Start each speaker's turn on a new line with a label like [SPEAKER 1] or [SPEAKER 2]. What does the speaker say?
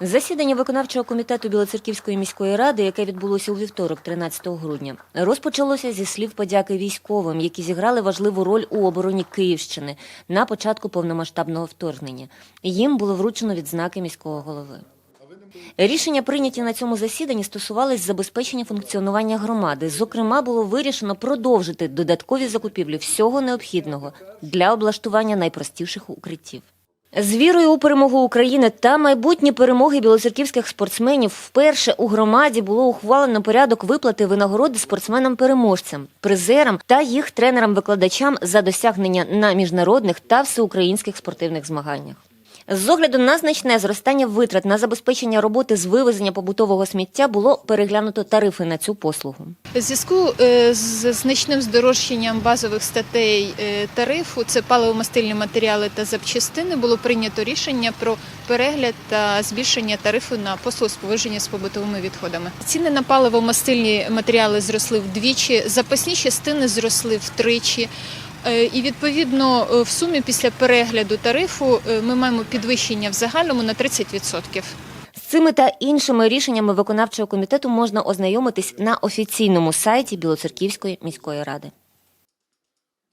[SPEAKER 1] Засідання виконавчого комітету Білоцерківської міської ради, яке відбулося у вівторок, 13 грудня, розпочалося зі слів подяки військовим, які зіграли важливу роль у обороні Київщини на початку повномасштабного вторгнення. Їм було вручено відзнаки міського голови. Рішення, прийняті на цьому засіданні, стосувались забезпечення функціонування громади. Зокрема, було вирішено продовжити додаткові закупівлі всього необхідного для облаштування найпростіших укриттів. З вірою у перемогу України та майбутні перемоги білоцерківських спортсменів вперше у громаді було ухвалено порядок виплати винагороди спортсменам-переможцям, призерам та їх тренерам-викладачам за досягнення на міжнародних та всеукраїнських спортивних змаганнях. З огляду на значне зростання витрат на забезпечення роботи з вивезення побутового сміття було переглянуто тарифи на цю послугу.
[SPEAKER 2] У зв'язку е, з значним здорожчанням базових статей е, тарифу, це паливомастильні матеріали та запчастини, було прийнято рішення про перегляд та збільшення тарифу на послугу з з побутовими відходами. Ціни на паливомастильні матеріали зросли вдвічі, запасні частини зросли втричі. Е, І відповідно е, в сумі після перегляду тарифу е, ми маємо підвищення в загальному на 30%.
[SPEAKER 1] З цими та іншими рішеннями виконавчого комітету можна ознайомитись на офіційному сайті Білоцерківської міської ради.